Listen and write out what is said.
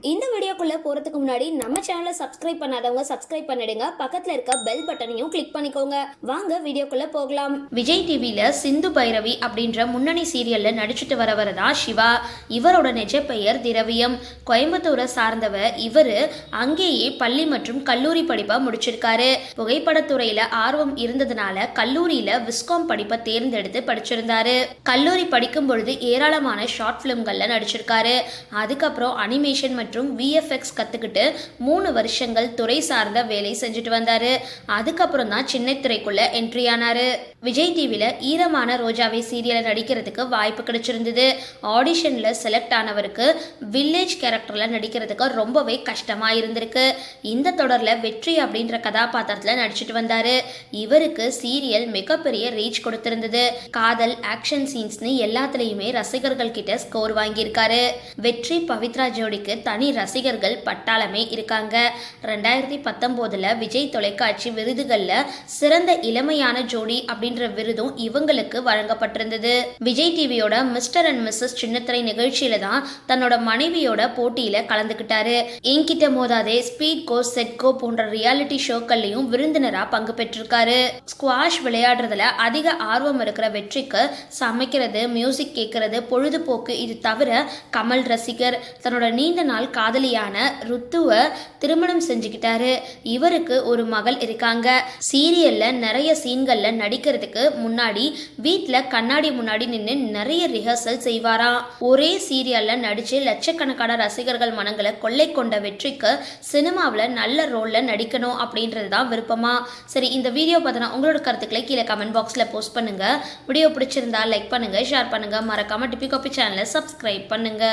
இந்த வீடியோக்குள்ளே போறதுக்கு முன்னாடி நம்ம சேனலை சப்ஸ்கிரைப் பண்ணாதவங்க சப்ஸ்கிரைப் பண்ணிடுங்க. பக்கத்துல இருக்க பெல் பட்டனையும் கிளிக் பண்ணிக்கோங்க. வாங்க வீடியோக்குள்ளே போகலாம். விஜய் டிவியில் சிந்து பைரவி அப்படின்ற முன்னணி சீரியலில் நடிச்சுட்டு வரவர் தான் சிவா. இவரோட நிஜ பெயர் திரவியம். கோயம்புத்தூரை சார்ந்தவர் இவர். அங்கேயே பள்ளி மற்றும் கல்லூரி படிப்பை முடிச்சிருக்காரு. புகைப்படத்துறையில் ஆர்வம் இருந்ததுனால கல்லூரியில் விஸ்காம் படிப்பை தேர்ந்தெடுத்து படிச்சிருந்தாரு. கல்லூரி படிக்கும் பொழுது ஏராளமான ஷார்ட் ஃபிலிம்களில் நடிச்சிருக்காரு. அதுக்கப்புறம் அனிமேஷன் மற்றும் விஎஃப் விஎஃப்எக்ஸ் கற்றுக்கிட்டு மூணு வருஷங்கள் துறை சார்ந்த வேலை செஞ்சுட்டு வந்தார். அதுக்கப்புறம் தான் சின்ன திரைக்குள்ளே என்ட்ரி ஆனாரு. விஜய் டிவியில் ஈரமான ரோஜாவை சீரியலில் நடிக்கிறதுக்கு வாய்ப்பு கிடைச்சிருந்தது. ஆடிஷனில் செலக்ட் ஆனவருக்கு வில்லேஜ் கேரக்டரில் நடிக்கிறதுக்கு ரொம்பவே கஷ்டமாக இருந்திருக்கு. இந்த தொடரில் வெற்றி அப்படின்ற கதாபாத்திரத்தில் நடிச்சிட்டு வந்தார். இவருக்கு சீரியல் மிகப்பெரிய ரீச் கொடுத்திருந்தது. காதல் ஆக்ஷன் சீன்ஸ்னு எல்லாத்துலேயுமே ரசிகர்கள் கிட்ட ஸ்கோர் வாங்கியிருக்காரு. வெற்றி பவித்ரா ஜோடிக்கு தனி ரசிகர்கள் பட்டாளமே இருக்காங்க. ரெண்டாயிரத்தி பத்தொம்போதில் விஜய் தொலைக்காட்சி விருதுகளில் சிறந்த இளமையான ஜோடி அப்படின்ற விருதும் இவங்களுக்கு வழங்கப்பட்டிருந்தது. விஜய் டிவியோட மிஸ்டர் அண்ட் மிஸ்ஸஸ் சின்னத்திரை நிகழ்ச்சியில தான் தன்னோட மனைவியோட போட்டியில கலந்துக்கிட்டாரு என்கிட்ட மோதாதே ஸ்பீட் கோ செட் கோ போன்ற ரியாலிட்டி ஷோக்கள்லையும் விருந்தினரா பங்கு பெற்றிருக்காரு. ஸ்குவாஷ் விளையாடுறதுல அதிக ஆர்வம் இருக்கிற வெற்றிக்கு சமைக்கிறது மியூசிக் கேட்கறது பொழுதுபோக்கு இது தவிர கமல் ரசிகர் தன்னோட நீண்ட நாள் காதலியான ருத்துவ திருமணம் செஞ்சுக்கிட்டாரு. இவருக்கு ஒரு மகள் இருக்காங்க. சீரியல்ல நிறைய சீன்கள்ல நடிக்கிறதுக்கு முன்னாடி வீட்டில் கண்ணாடி முன்னாடி நின்று நிறைய ரிஹர்சல் செய்வாராம். ஒரே சீரியல்ல நடிச்சு லட்சக்கணக்கான ரசிகர்கள் மனங்களை கொள்ளை கொண்ட வெற்றிக்கு சினிமாவில் நல்ல ரோல்ல நடிக்கணும் அப்படின்றது தான் விருப்பமா? சரி இந்த வீடியோ பார்த்தனா உங்களோட கருத்துக்களை கீழே கமெண்ட் பாக்ஸில் போஸ்ட் பண்ணுங்க. வீடியோ பிடிச்சிருந்தா லைக் பண்ணுங்க ஷேர் பண்ணுங்க. மறக்காம டிபி காப்பி சேனலை சப்ஸ்கிரைப் பண்ணுங்க.